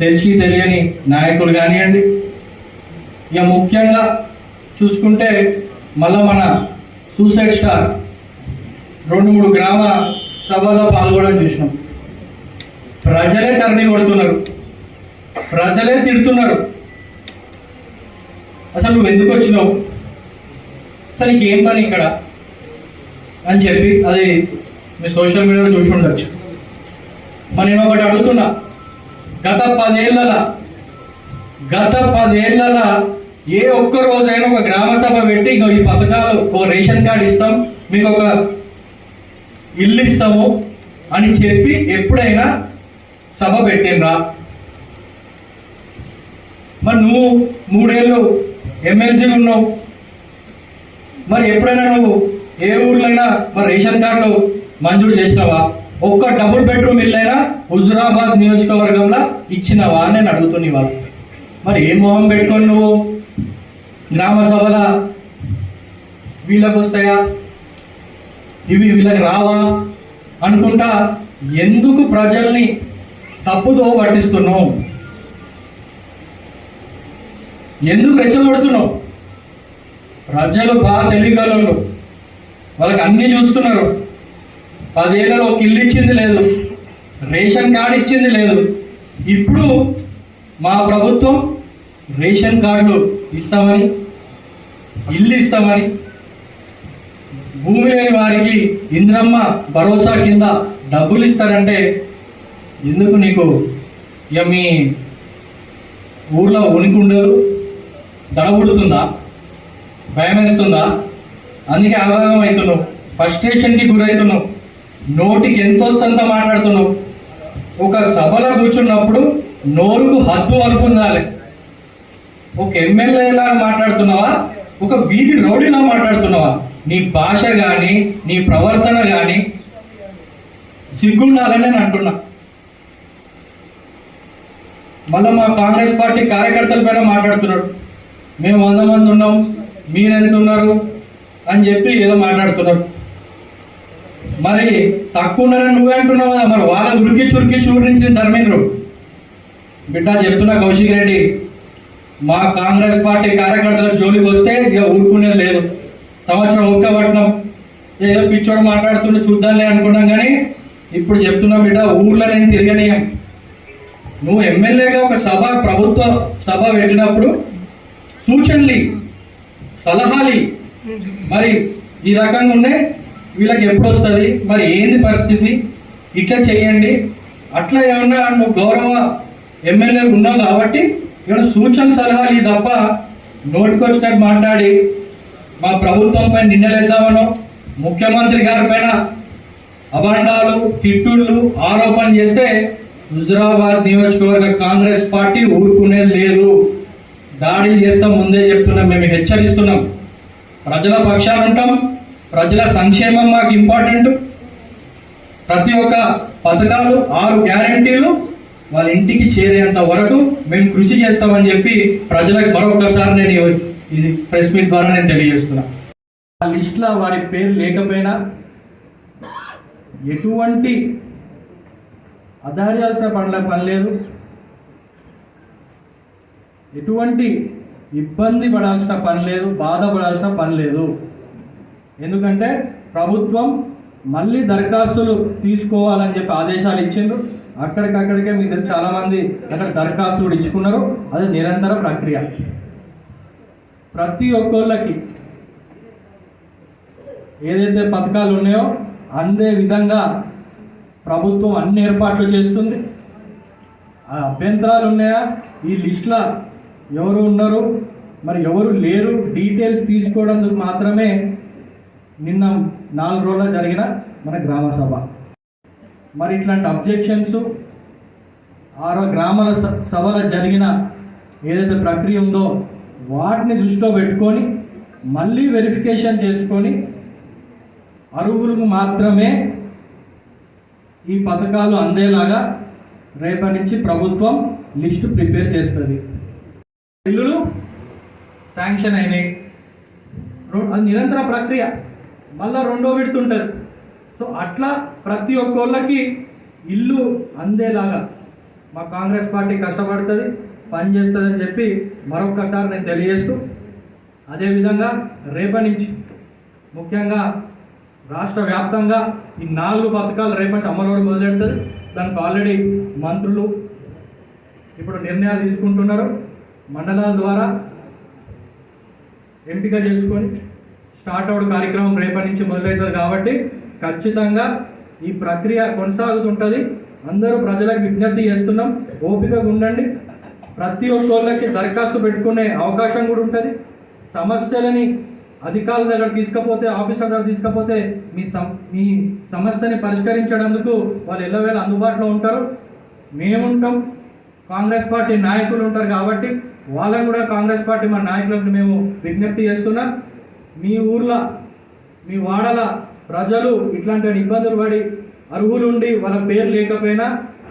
తెలిసి తెలియని నాయకులు కానివ్వండి. ఇక ముఖ్యంగా చూసుకుంటే మళ్ళా మన సూసైడ్ స్టార్ రెండు మూడు గ్రామ సభలో పాల్గొనడం చూసినాం. ప్రజలే తరణి కొడుతున్నారు. ప్రజలే తిడుతున్నారు. అసలు నువ్వు ఎందుకు వచ్చినావు? అసలు ఇంకేం పని ఇక్కడ? అని చెప్పి అది మీ సోషల్ మీడియాలో చూసి ఉండొచ్చు. మరి నేను ఒకటి అడుగుతున్నా. గత పదేళ్ళ గత పదేళ్ళ ఏ ఒక్క రోజైనా ఒక గ్రామ సభ పెట్టి ఇంకో ఈ పథకాలు ఒక రేషన్ కార్డు ఇస్తాం మీకు ఒక ఇల్లు ఇస్తాము అని చెప్పి ఎప్పుడైనా సభ పెట్టిండ్రా? మరి నువ్వు మూడేళ్ళు ఎమ్మెల్సీ ఉన్నావు. మరి ఎప్పుడైనా నువ్వు ఏ ఊర్లైనా మరి రేషన్ కార్డులు మంజూరు చేసినావా? ఒక్క డబుల్ బెడ్రూమ్ ఇల్లైనా హుజురాబాద్ నియోజకవర్గంలో ఇచ్చిన అని నేను అడుగుతున్నా ఇవాళ మరి ఏం మొహం పెట్టుకొని నువ్వు? గ్రామ సభల? వీళ్ళకు వస్తాయా ఇవి వీళ్ళకి రావా? అనుకుంటా ఎందుకు ప్రజల్ని తప్పుతో పట్టిస్తున్నావు? ఎందుకు రెచ్చగొడుతున్నావు? ప్రజలు బాగా తెలియగలరు వాళ్ళకి అన్నీ చూస్తున్నారు. పదేళ్ళలో ఒక ఇల్లు ఇచ్చింది లేదు. రేషన్ కార్డు ఇచ్చింది లేదు. ఇప్పుడు మా ప్రభుత్వం రేషన్ కార్డులు ఇస్తామని ఇల్లు ఇస్తామని భూమి లేని వారికి ఇంద్రమ్మ భరోసా కింద డబ్బులు ఇస్తారంటే ఎందుకు నీకు ఇక మీ ఊర్లో ఉనికి ఉండదు? దడబుడుతుందా? భయం వేస్తుందా అందుకే ఆభాగం అవుతున్నావు ఫస్ట్రేషన్కి గురవుతున్నావు. నోటికి ఎంతో వస్తుందో మాట్లాడుతున్నావు? ఒక సభలో కూర్చున్నప్పుడు నోరుకు హద్దు అనుకుందాలి. ఒక ఎమ్మెల్యేలా మాట్లాడుతున్నావా? ఒక వీధి రౌడీలా మాట్లాడుతున్నావా? నీ భాష కానీ నీ ప్రవర్తన కానీ సిగ్గుండాలని నేను అంటున్నా. మళ్ళీ మా కాంగ్రెస్ పార్టీ కార్యకర్తల పైన మాట్లాడుతున్నాడు. మేము వంద మంది ఉన్నాం మీరు ఎంత ఉన్నారు అని చెప్పి ఏదో మాట్లాడుతున్నారు మరి తక్కువ ఉన్నారని నువ్వే అంటున్నావు కదా మరి వాళ్ళ ఉరికి చురికి చూడించింది ధర్మేంద్రుడు బిడ్డ చెప్తున్నా కౌశిక్ రెడ్డి మా కాంగ్రెస్ పార్టీ కార్యకర్తల జోలికి వస్తే ఇక ఊరుకునేది లేదు. సంవత్సరం ఒక్క ఏదో పిచ్చోడు మాట్లాడుతుంటే చూద్దాంలే అనుకున్నాం కానీ ఇప్పుడు చెప్తున్నా బిడ్డ ఊర్లో నేను తిరగనీయం. నువ్వు ఎమ్మెల్యేగా ఒక సభ ప్రభుత్వ సభ పెట్టినప్పుడు సూచనలు సలహాలు మరి ఈ రకంగా ఉండే వీళ్ళకి ఎప్పుడు వస్తుంది? మరి ఏంది పరిస్థితి? ఇట్లా చేయండి. అట్లా ఏమన్నా నువ్వు గౌరవ ఎమ్మెల్యే ఉన్నావు కాబట్టి ఏమైనా సూచన సలహాలు తప్ప నోటికొచ్చినట్టు మాట్లాడి. మా ప్రభుత్వంపై నిన్నలేద్దామనో ముఖ్యమంత్రి గారి పైన అభండాలు తిట్టుళ్ళు ఆరోపణ చేస్తే హుజరాబాద్ నియోజకవర్గ కాంగ్రెస్ పార్టీ ఊరుకునేది లేదు. దాడి చేస్తాం ముందే చెప్తున్నాం మేము హెచ్చరిస్తున్నాం. ప్రజల పక్షాన ఉంటాం. ప్రజల సంక్షేమం మాకు ఇంపార్టెంట్ ప్రతి ఒక్క పథకాలు ఆరు గ్యారంటీలు వాళ్ళ ఇంటికి చేరేంత వరకు మేము కృషి చేస్తామని చెప్పి ప్రజలకు మరొకసారి నేను ఇది ప్రెస్ మీట్ ద్వారా నేను తెలియజేస్తున్నా. ఆ లిస్ట్లో వారి పేరు లేకపోయినా ఎటువంటి అధార్యాల్సిన పనుల పని లేదు. ఎటువంటి ఇబ్బంది పడాల్సిన పని లేదు బాధపడాల్సిన పని లేదు. ఎందుకంటే ప్రభుత్వం మళ్ళీ దరఖాస్తులు తీసుకోవాలని చెప్పి ఆదేశాలు ఇచ్చిండ్రు. అక్కడికక్కడికే మీ దగ్గర చాలామంది అక్కడ దరఖాస్తులు ఇచ్చుకున్నారు. అది నిరంతర ప్రక్రియ. ప్రతి ఒక్కళ్ళకి ఏదైతే పథకాలు ఉన్నాయో అందే విధంగా ప్రభుత్వం అన్ని ఏర్పాట్లు చేస్తుంది. ఆ అభ్యంతరాలు ఉన్నాయా? ఈ లిస్ట్లో ఎవరు ఉన్నారు? మరి ఎవరు లేరు? డీటెయిల్స్ తీసుకోవడానికి మాత్రమే నిన్న నాలుగు రోజుల జరిగిన మన గ్రామ సభ. మరి ఇట్లాంటి అబ్జెక్షన్స్ ఆరో గ్రామాల స- సభలో జరిగిన ఏదైతే ప్రక్రియ ఉందో వాటిని దృష్టిలో పెట్టుకొని మళ్ళీ వెరిఫికేషన్ చేసుకొని అరువులకు మాత్రమే ఈ పథకాలు అందేలాగా రేపటి నుంచి ప్రభుత్వం లిస్టు ప్రిపేర్ చేస్తుంది. బిల్లులు శాంక్షన్ అయినాయి. రో- అది నిరంతర ప్రక్రియ. మళ్ళా రెండో విడుతుంటుంది సో అట్లా ప్రతి ఒక్కళ్ళకి ఇల్లు అందేలాగా మా కాంగ్రెస్ పార్టీ కష్టపడుతుంది పనిచేస్తుందని అని చెప్పి మరొక్కసారి నేను తెలియజేస్తూ అదేవిధంగా రేపటి నుంచి ముఖ్యంగా రాష్ట్ర వ్యాప్తంగా ఈ నాలుగు పథకాలు రేపటి నుంచి మొదలెడుతుంది దానికి ఆల్రెడీ మంత్రులు ఇప్పుడు నిర్ణయాలు తీసుకుంటున్నారు. మండలాల ద్వారా ఎంపిక చేసుకొని స్టార్ట్ అవుట్ కార్యక్రమం రేపటి నుంచి మొదలవుతుంది కాబట్టి ఖచ్చితంగా ఈ ప్రక్రియ కొనసాగుతుంటుంది. అందరూ ప్రజలకు విజ్ఞప్తి చేస్తున్నాం. ఓపికగా ఉండండి ప్రతి ఒక్కళ్ళకి దరఖాస్తు పెట్టుకునే అవకాశం కూడా ఉంటుంది. సమస్యలని అధికారుల దగ్గర తీసుకపోతే ఆఫీసర్ దగ్గర తీసుకపోతే మీ సమ మీ సమస్యని పరిష్కరించడందుకు వాళ్ళు ఎల్లవేళ అందుబాటులో ఉంటారు. మేముంటాం. కాంగ్రెస్ పార్టీ నాయకులు ఉంటారు కాబట్టి వాళ్ళని కూడా కాంగ్రెస్ పార్టీ మన నాయకులకు మేము విజ్ఞప్తి చేస్తున్నాం. మీ ఊర్లో మీ వాడల ప్రజలు ఇట్లాంటి ఇబ్బందులు పడి అర్హులుండి వాళ్ళ పేరు లేకపోయినా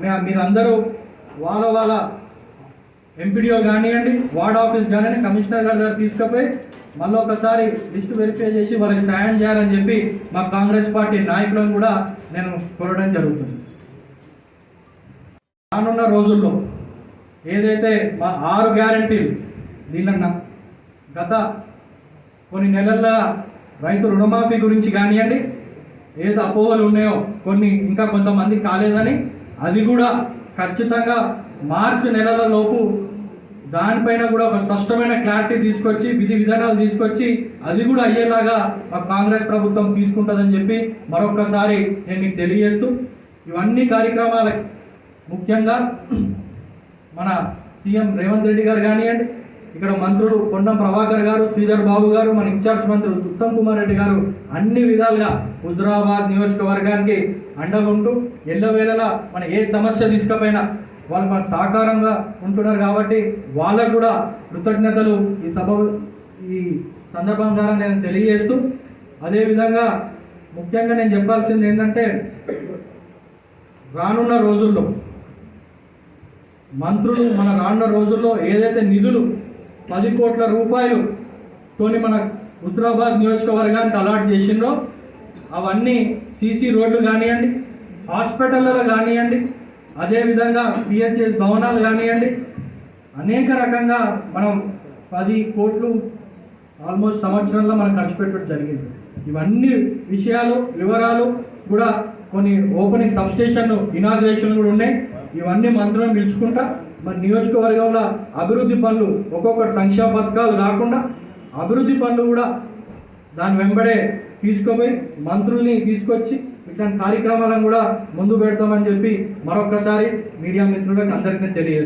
మే- మీరందరూ వాళ్ళ వాళ్ళ ఎంపీడీఓ కానివ్వండి వార్డ్ ఆఫీస్ కానివ్వండి కమిషనర్ గారి దగ్గర తీసుకుపోయి మళ్ళీ ఒకసారి లిస్టు వెరిఫై చేసి వాళ్ళకి సాయం చేయాలని చెప్పి మా కాంగ్రెస్ పార్టీ నాయకులను కూడా నేను కోరడం జరుగుతుంది. రానున్న రోజుల్లో ఏదైతే మా ఆరు గ్యారంటీలు దీనిన్న గత కొన్ని నెలల్లో రైతు రుణమాఫీ గురించి కానివ్వండి ఏదో అపోహలు ఉన్నాయో కొన్ని ఇంకా కొంతమంది కాలేదని అది కూడా ఖచ్చితంగా మార్చి నెలల లోపు దానిపైన కూడా ఒక స్పష్టమైన క్లారిటీ తీసుకొచ్చి విధి విధానాలు తీసుకొచ్చి అది కూడా అయ్యేలాగా మా కాంగ్రెస్ ప్రభుత్వం తీసుకుంటుందని చెప్పి మరొక్కసారి నేను మీకు తెలియజేస్తూ ఇవన్నీ కార్యక్రమాలకి ముఖ్యంగా మన సీఎం రేవంత్ రెడ్డి గారు కానివ్వండి ఇక్కడ మంత్రులు కొండం ప్రభాకర్ గారు శ్రీధర్ బాబు గారు మన ఇన్ఛార్జ్ మంత్రులు ఉత్తమ్ కుమార్ రెడ్డి గారు అన్ని విధాలుగా హుజరాబాద్ నియోజకవర్గానికి అండగుంటూ ఎల్లవేళలా మన ఏ సమస్య తీసుకపోయినా వాళ్ళు మన సహకారంగా ఉంటున్నారు కాబట్టి వాళ్ళకు కూడా కృతజ్ఞతలు ఈ సభ ఈ సందర్భం ద్వారా నేను తెలియజేస్తూ అదేవిధంగా ముఖ్యంగా నేను చెప్పాల్సింది ఏంటంటే రానున్న రోజుల్లో మంత్రులు మన రానున్న రోజుల్లో ఏదైతే నిధులు పది కోట్ల రూపాయలు తోని మన హుజరాబాద్ నియోజకవర్గానికి అలాట్ చేసిండ్రో అవన్నీ సీసీ రోడ్లు కానివ్వండి హాస్పిటళ్ళలో కానివ్వండి అదేవిధంగా పిఎస్సిఎస్ భవనాలు కానివ్వండి అనేక రకంగా మనం పది కోట్లు ఆల్మోస్ట్ సంవత్సరంలో మనం ఖర్చు పెట్టడం జరిగింది. ఇవన్నీ విషయాలు వివరాలు కూడా కొన్ని ఓపెనింగ్ సబ్స్టేషన్ ఇనాగ్రేషన్ కూడా ఉన్నాయి. ఇవన్నీ మంత్రులను పిలుచుకుంటా మరి నియోజకవర్గంలో అభివృద్ధి పనులు ఒక్కొక్కటి సంక్షేమ పథకాలు రాకుండా అభివృద్ధి పనులు కూడా దాని వెంబడే తీసుకుపోయి మంత్రుల్ని తీసుకొచ్చి ఇట్లాంటి కార్యక్రమాలను కూడా ముందు పెడతామని చెప్పి మరొక్కసారి మీడియా మిత్రులకు అందరికీ తెలియజేస్తాం